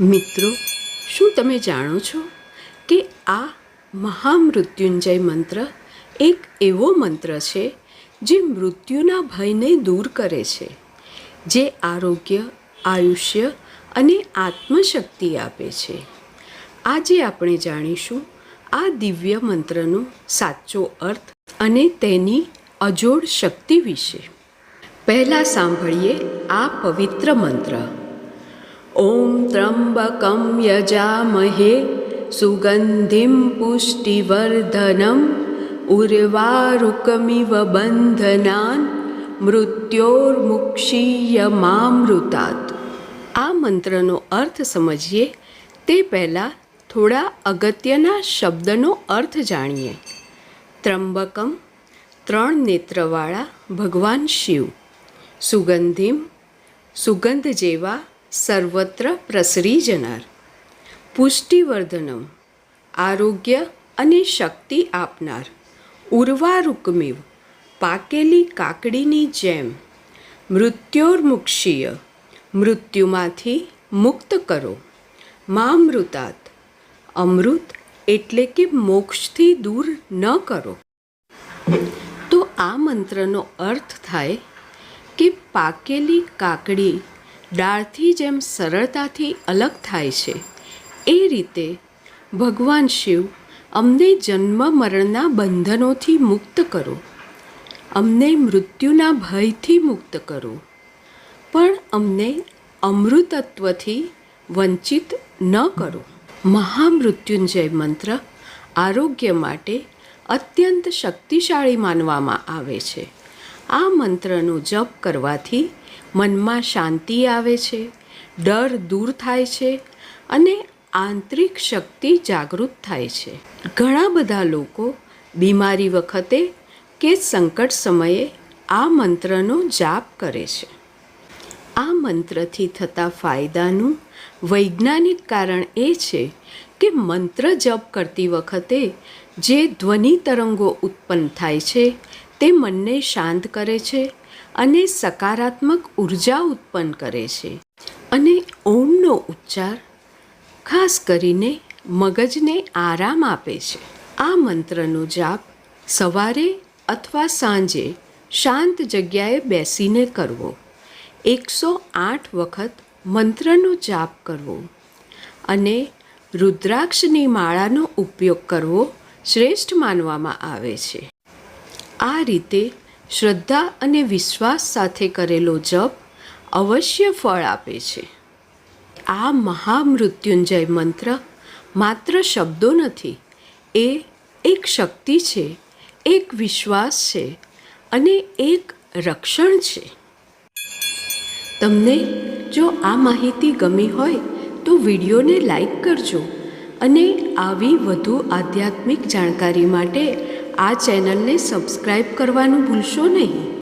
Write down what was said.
મિત્રો, શું તમે જાણો છો કે આ મહામૃત્યુંજય મંત્ર એક એવો મંત્ર છે જે મૃત્યુના ભયને દૂર કરે છે, જે આરોગ્ય, આયુષ્ય અને આત્મશક્તિ આપે છે? આજે આપણે જાણીશું આ દિવ્ય મંત્રનો સાચો અર્થ અને તેની અજોડ શક્તિ વિશે. પહેલાં સાંભળીએ આ પવિત્ર મંત્ર. ॐ त्र्यम्बकं यजामहे सुगन्धिं पुष्टिवर्धनम् उर्वारुकमिव बन्धनान् મૃત્યોર્મુક્ષીયમામૃતાત આ મંત્રનો અર્થ સમજીએ તે પહેલાં થોડા અગત્યના શબ્દનો અર્થ જાણીએ ત્રંબકમ ત્રણ નેત્રવાળા ભગવાન શિવ સુગંધિમ સુગંધ જેવા સર્વત્ર પ્રસરી જનાર. પુષ્ટિવર્ધનમ, આરોગ્ય અને શક્તિ આપનાર. ઉર્વા ઉર્વારુકમિવ, પાકેલી કાકડીની જેમ. મૃત્યોર્મુક્ષીય, મૃત્યુમાંથી મુક્ત કરો. મામૃતાત, અમૃત એટલે કે મોક્ષથી દૂર ન કરો. તો આ મંત્રનો અર્થ થાય કે પાકેલી કાકડી ડાળથી જેમ સરળતાથી અલગ થાય છે, એ રીતે ભગવાન શિવ અમને જન્મ મરણના બંધનોથી મુક્ત કરો, અમને મૃત્યુના ભયથી મુક્ત કરો, પણ અમને અમૃતત્વથી વંચિત ન કરો. મહામૃત્યુંજય મંત્ર આરોગ્ય માટે અત્યંત શક્તિશાળી માનવામાં આવે છે. આ મંત્રનો જપ કરવાથી મનમાં શાંતિ આવે છે, ડર દૂર થાય છે અને આંતરિક શક્તિ જાગૃત થાય છે. ઘણા બધા લોકો બીમારી વખતે કે સંકટ સમયે આ મંત્રનો જાપ કરે છે. આ મંત્રથી થતા ફાયદાનું વૈજ્ઞાનિક કારણ એ છે કે મંત્ર જપ કરતી વખતે જે ધ્વનિ તરંગો ઉત્પન્ન થાય છે તે મનને શાંત કરે છે અને સકારાત્મક ઊર્જા ઉત્પન્ન કરે છે. અને ઓમનો ઉચ્ચાર ખાસ કરીને મગજને આરામ આપે છે. આ મંત્રનો જાપ સવારે અથવા સાંજે શાંત જગ્યાએ બેસીને કરવો. એકસો આઠ વખત મંત્રનો જાપ કરવો. અને રુદ્રાક્ષની માળાનો ઉપયોગ કરવો શ્રેષ્ઠ માનવામાં આવે છે. આ રીતે શ્રદ્ધા અને વિશ્વાસ સાથે કરેલો જપ અવશ્ય ફળ આપે છે. આ મહામૃત્યુંજય મંત્ર માત્ર શબ્દો નથી, એ એક શક્તિ છે, એક વિશ્વાસ છે અને એક રક્ષણ છે. તમને જો આ માહિતી ગમી હોય તો વિડીયોને લાઈક કરજો અને આવી વધુ આધ્યાત્મિક જાણકારી માટે આ ચેનલને સબસ્ક્રાઈબ કરવાનું ભૂલશો નહીં.